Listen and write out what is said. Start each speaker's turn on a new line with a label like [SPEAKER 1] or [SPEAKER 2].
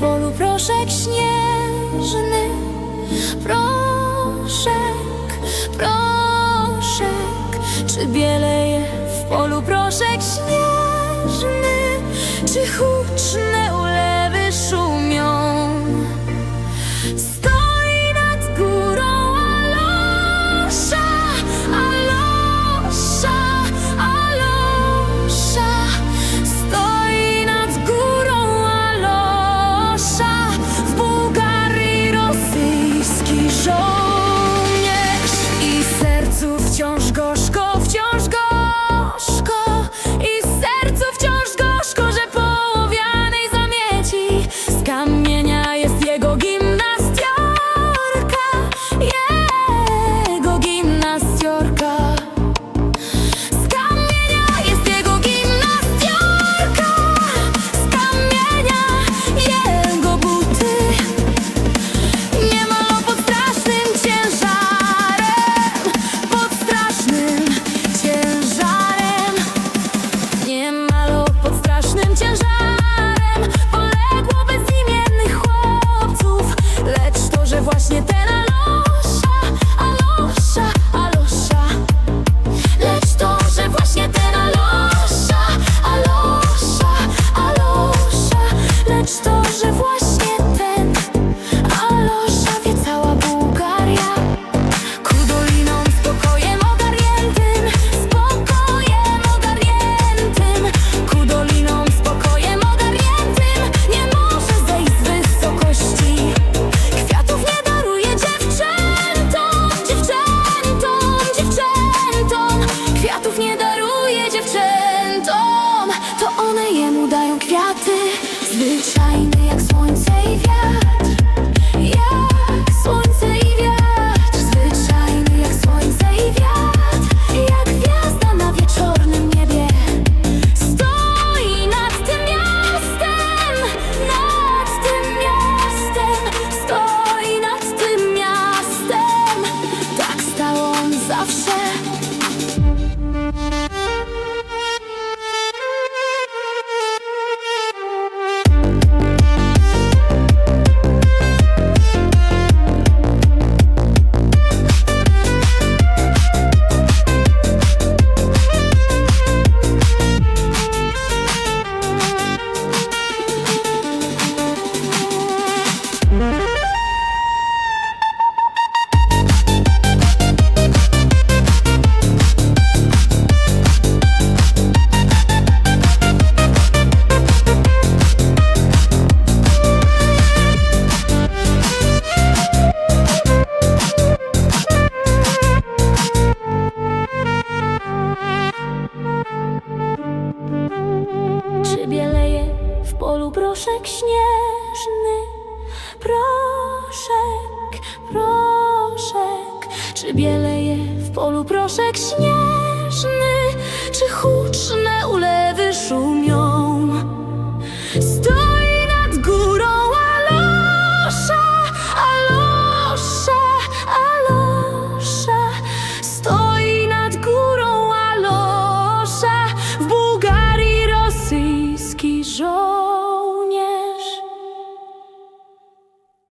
[SPEAKER 1] polu proszek śnieżny. Proszek, proszek. Czy bieleje w polu proszek śnieżny? Czy huczne mocnym ciężarem квіти, звичайне, як сонце і в'ят. proszek śnieżny, proszek, proszek, czy bieleje w polu proszek śnieżny?